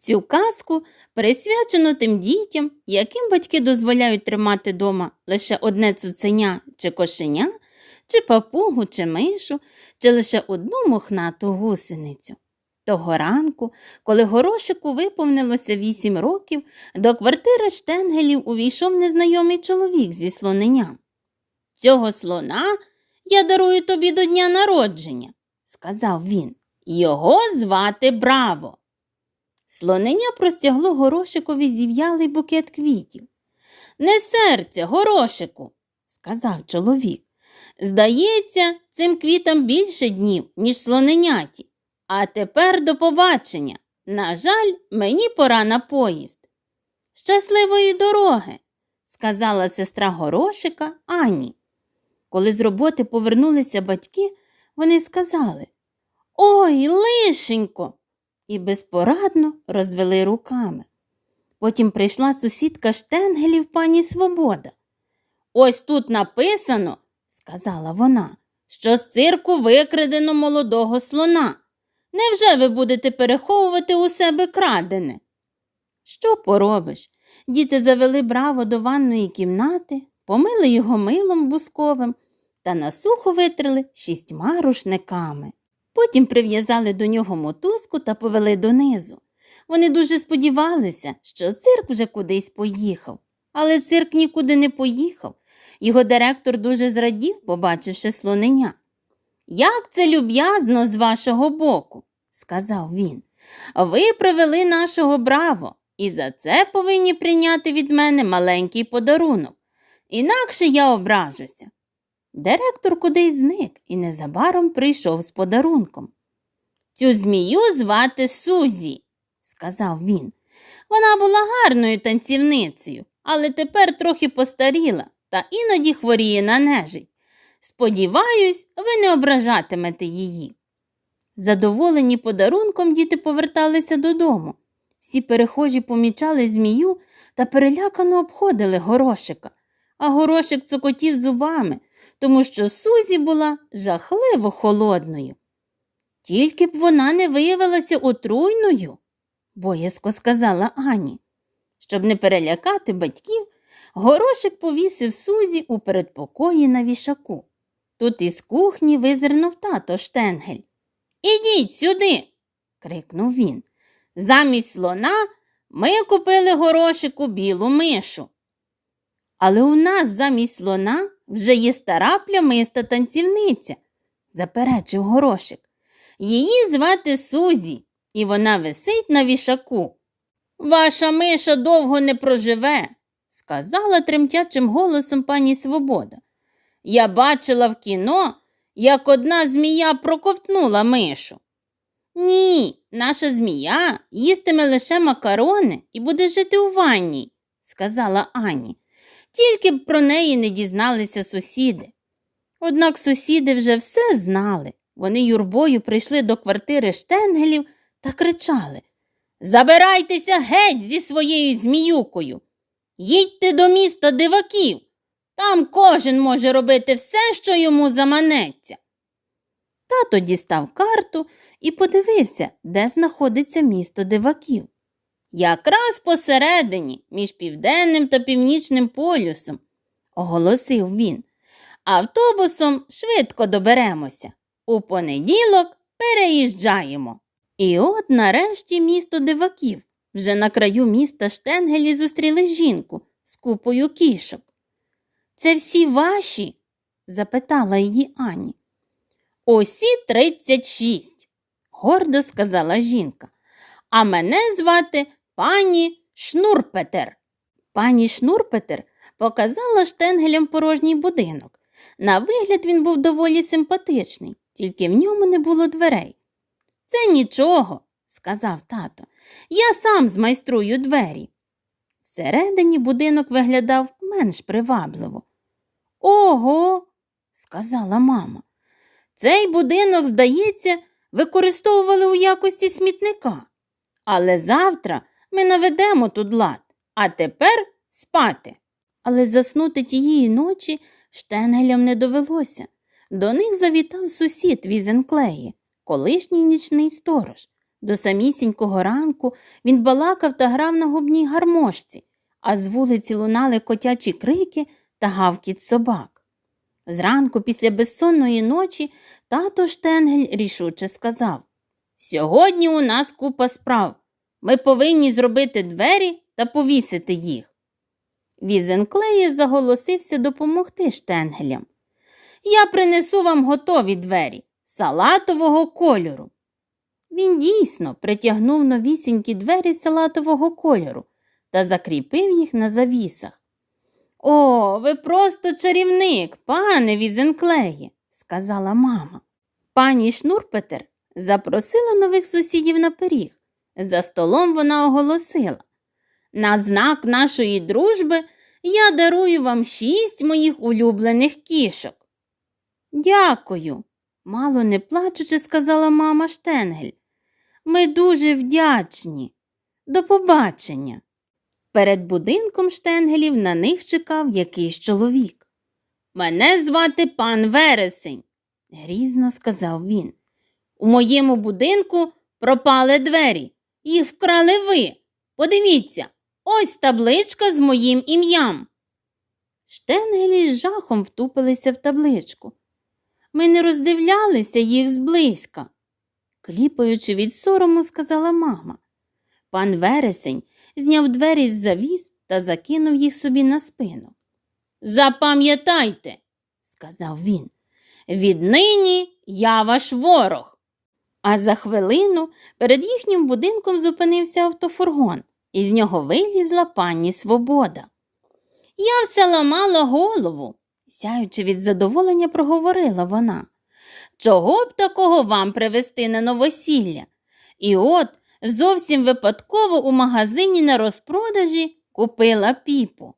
Цю казку присвячено тим дітям, яким батьки дозволяють тримати дома лише одне цуценя чи кошеня, чи папугу, чи мишу, чи лише одну мохнату гусеницю. Того ранку, коли горошику виповнилося вісім років, до квартири штенгелів увійшов незнайомий чоловік зі слоненням. Цього слона я дарую тобі до дня народження, сказав він. Його звати Браво. Слонення простягло горошикові зів'ялий букет квітів. Не серце, горошику, сказав чоловік. Здається, цим квітам більше днів, ніж слоненяті. А тепер до побачення. На жаль, мені пора на поїзд. Щасливої дороги, сказала сестра горошика Ані. Коли з роботи повернулися батьки, вони сказали Ой, лишенько! І безпорадно розвели руками. Потім прийшла сусідка штенгелів пані Свобода. Ось тут написано, сказала вона, що з цирку викрадено молодого слона. Невже ви будете переховувати у себе крадене? Що поробиш? Діти завели браво до ванної кімнати, помили його милом бусковим та насухо витрили шістьма рушниками. Потім прив'язали до нього мотузку та повели донизу. Вони дуже сподівалися, що цирк вже кудись поїхав. Але цирк нікуди не поїхав. Його директор дуже зрадів, побачивши слонення. Як це люб'язно з вашого боку, сказав він. Ви привели нашого браво, і за це повинні прийняти від мене маленький подарунок. Інакше я ображуся. Директор кудись зник і незабаром прийшов з подарунком. Цю змію звати Сузі, сказав він. Вона була гарною танцівницею, але тепер трохи постаріла та іноді хворіє на нежить. Сподіваюсь, ви не ображатимете її. Задоволені подарунком діти поверталися додому. Всі перехожі помічали змію та перелякано обходили горошика, а горошик цокотів зубами, тому що Сузі була жахливо холодною. Тільки б вона не виявилася отруйною, боязко сказала Ані. Щоб не перелякати батьків, горошик повісив Сузі у передпокої на вішаку. Тут із кухні визирнув тато штенгель. Ідіть сюди. крикнув він. Замість слона ми купили горошику білу мишу. Але у нас замість слона вже є стара плямиста танцівниця, заперечив горошик. Її звати Сузі, і вона висить на вішаку. Ваша миша довго не проживе, сказала тремтячим голосом пані Свобода. Я бачила в кіно, як одна змія проковтнула мишу. Ні, наша змія їстиме лише макарони і буде жити у ванні, сказала Ані. Тільки б про неї не дізналися сусіди. Однак сусіди вже все знали. Вони юрбою прийшли до квартири штенгелів та кричали Забирайтеся геть зі своєю зміюкою. Їдьте до міста диваків. Там кожен може робити все, що йому заманеться. Тато дістав карту і подивився, де знаходиться місто диваків. Якраз посередині, між південним та північним полюсом, оголосив він. Автобусом швидко доберемося. У понеділок переїжджаємо. І от нарешті місто диваків. Вже на краю міста Штенгелі зустріли жінку з купою кішок. Це всі ваші? запитала її Ані. Усі тридцять шість, гордо сказала жінка. А мене звати пані Шнурпетер. Пані Шнурпетер показала штенгелям порожній будинок. На вигляд він був доволі симпатичний, тільки в ньому не було дверей. Це нічого, сказав тато. Я сам змайструю двері. Всередині будинок виглядав менш привабливо. Ого, сказала мама. Цей будинок, здається, використовували у якості смітника. Але завтра ми наведемо тут лад, а тепер спати. Але заснути тієї ночі штенгелям не довелося. До них завітав сусід Візенклеї, колишній нічний сторож. До самісінького ранку він балакав та грав на губній гармошці, а з вулиці лунали котячі крики та гавкіт собак. Зранку, після безсонної ночі, тато Штенгель рішуче сказав Сьогодні у нас купа справ. Ми повинні зробити двері та повісити їх. Візенклеє заголосився допомогти Штенгелям. Я принесу вам готові двері салатового кольору. Він дійсно притягнув новісінькі двері салатового кольору та закріпив їх на завісах. О, ви просто чарівник, пане Візенклеє, сказала мама. Пані Шнурпетер запросила нових сусідів на пиріг. За столом вона оголосила на знак нашої дружби я дарую вам шість моїх улюблених кішок. Дякую, мало не плачучи, сказала мама Штенгель. Ми дуже вдячні. До побачення. Перед будинком Штенгелів на них чекав якийсь чоловік. Мене звати пан Вересень, грізно сказав він. У моєму будинку пропали двері. Їх вкрали ви. Подивіться, ось табличка з моїм ім'ям. Штенгелі з жахом втупилися в табличку. Ми не роздивлялися їх зблизька. Кліпаючи від сорому, сказала мама. Пан Вересень зняв двері з завіс та закинув їх собі на спину. Запам'ятайте, сказав він, віднині я ваш ворог. А за хвилину перед їхнім будинком зупинився автофургон, і з нього вилізла пані Свобода. Я все ламала голову, сяючи від задоволення, проговорила вона. Чого б такого вам привезти на новосілля? І от зовсім випадково у магазині на розпродажі купила піпу.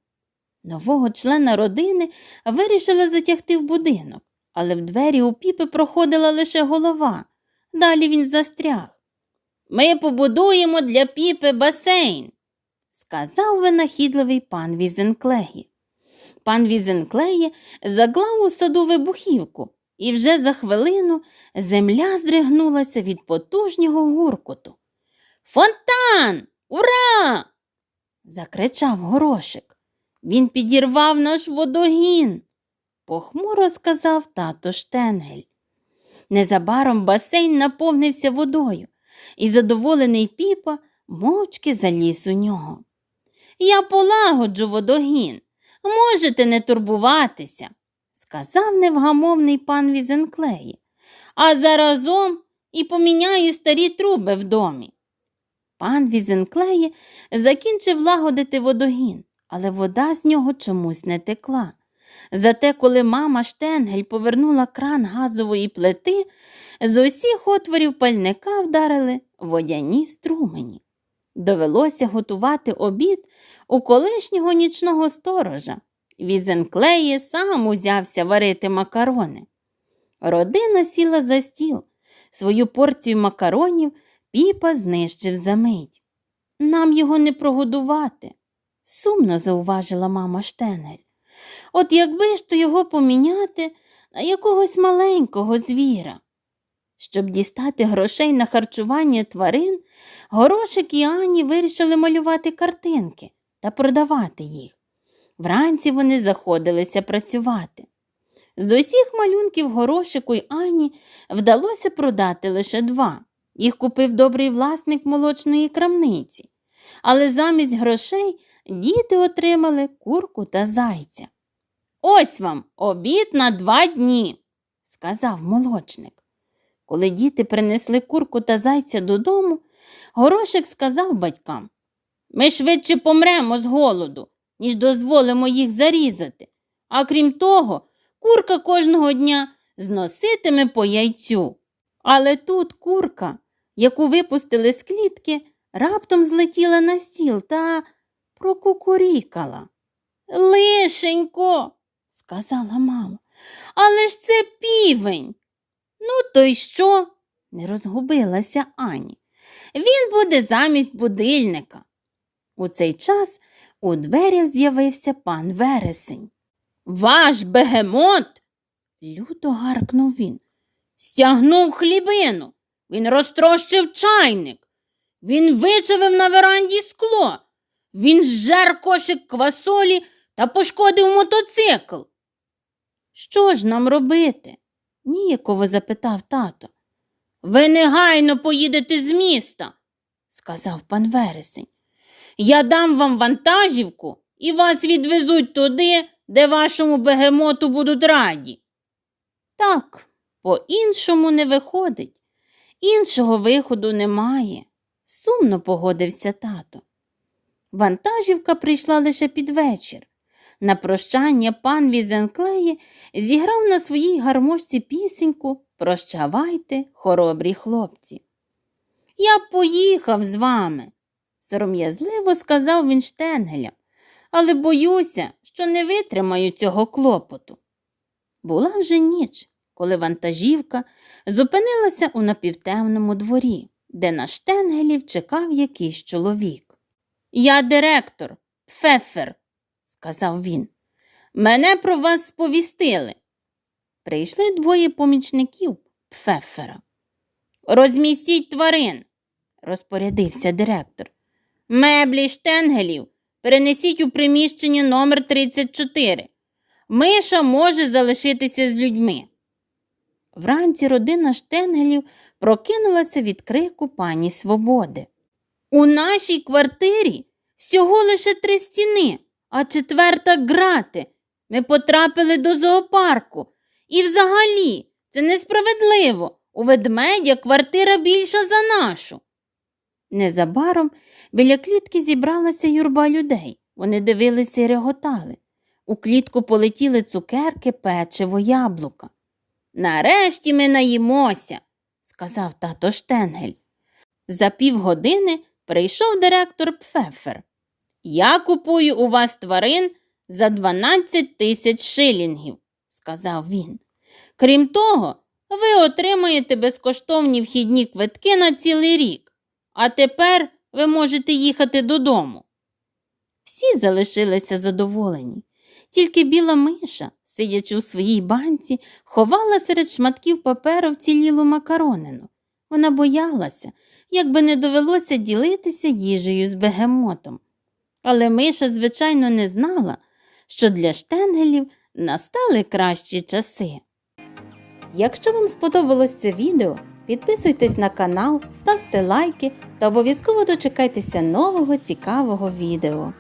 Нового члена родини вирішила затягти в будинок, але в двері у піпи проходила лише голова. Далі він застряг. Ми побудуємо для піпи басейн, сказав винахідливий пан Візенклеї. Пан Візенклеє заклав у саду вибухівку, і вже за хвилину земля здригнулася від потужнього гуркоту. Фонтан! Ура! закричав горошик. Він підірвав наш водогін, похмуро сказав тато Штенгель. Незабаром басейн наповнився водою, і задоволений піпа мовчки заліз у нього. Я полагоджу водогін, можете не турбуватися, сказав невгамовний пан Візенклеї, а заразом і поміняю старі труби в домі. Пан Візенклеє закінчив лагодити водогін, але вода з нього чомусь не текла. Зате, коли мама Штенгель повернула кран газової плити, з усіх отворів пальника вдарили водяні струмені. Довелося готувати обід у колишнього нічного сторожа. Візенклеє сам узявся варити макарони. Родина сіла за стіл. Свою порцію макаронів піпа знищив за мить. Нам його не прогодувати, сумно зауважила мама Штенгель. От якби ж то його поміняти на якогось маленького звіра. Щоб дістати грошей на харчування тварин, горошик і Ані вирішили малювати картинки та продавати їх. Вранці вони заходилися працювати. З усіх малюнків горошику й Ані вдалося продати лише два. Їх купив добрий власник молочної крамниці. Але замість грошей діти отримали курку та зайця. Ось вам обід на два дні, сказав молочник. Коли діти принесли курку та зайця додому, горошик сказав батькам Ми швидше помремо з голоду, ніж дозволимо їх зарізати. А крім того, курка кожного дня зноситиме по яйцю. Але тут курка, яку випустили з клітки, раптом злетіла на стіл та прокукурікала. Лишенько, сказала мама, але ж це півень. Ну, то й що? не розгубилася Ані. Він буде замість будильника. У цей час у дверях з'явився пан Вересень. Ваш бегемот, люто гаркнув він. Стягнув хлібину. Він розтрощив чайник. Він вичавив на веранді скло. Він зжер кошик квасолі та пошкодив мотоцикл. Що ж нам робити? ніяково запитав тато. Ви негайно поїдете з міста, сказав пан Вересень. Я дам вам вантажівку і вас відвезуть туди, де вашому бегемоту будуть раді. Так, по-іншому не виходить. Іншого виходу немає, сумно погодився тато. Вантажівка прийшла лише під вечір. На прощання пан Візенклеє зіграв на своїй гармошці пісеньку Прощавайте, хоробрі хлопці. Я поїхав з вами, сором'язливо сказав він штенгелям, але боюся, що не витримаю цього клопоту. Була вже ніч, коли вантажівка зупинилася у напівтемному дворі, де на штенгелів чекав якийсь чоловік. Я директор, Пфефер, сказав він. Мене про вас сповістили. Прийшли двоє помічників Пфефера. Розмістіть тварин, розпорядився директор. Меблі штенгелів перенесіть у приміщення номер 34. Миша може залишитися з людьми. Вранці родина штенгелів прокинулася від крику пані Свободи. У нашій квартирі всього лише три стіни, а четверта грати. Ми потрапили до зоопарку. І взагалі це несправедливо. У ведмедя квартира більша за нашу. Незабаром біля клітки зібралася юрба людей. Вони дивилися і реготали. У клітку полетіли цукерки, печиво, яблука. Нарешті ми наїмося, сказав тато Штенгель. За півгодини прийшов директор Пфефер. Я купую у вас тварин за 12 тисяч шилінгів, сказав він. Крім того, ви отримаєте безкоштовні вхідні квитки на цілий рік, а тепер ви можете їхати додому. Всі залишилися задоволені, тільки біла миша, сидячи у своїй банці, ховала серед шматків паперу вцілілу макаронину. Вона боялася, як би не довелося ділитися їжею з бегемотом. Але миша, звичайно, не знала, що для штенгелів настали кращі часи. Якщо вам сподобалось це відео, підписуйтесь на канал, ставте лайки та обов'язково дочекайтеся нового цікавого відео.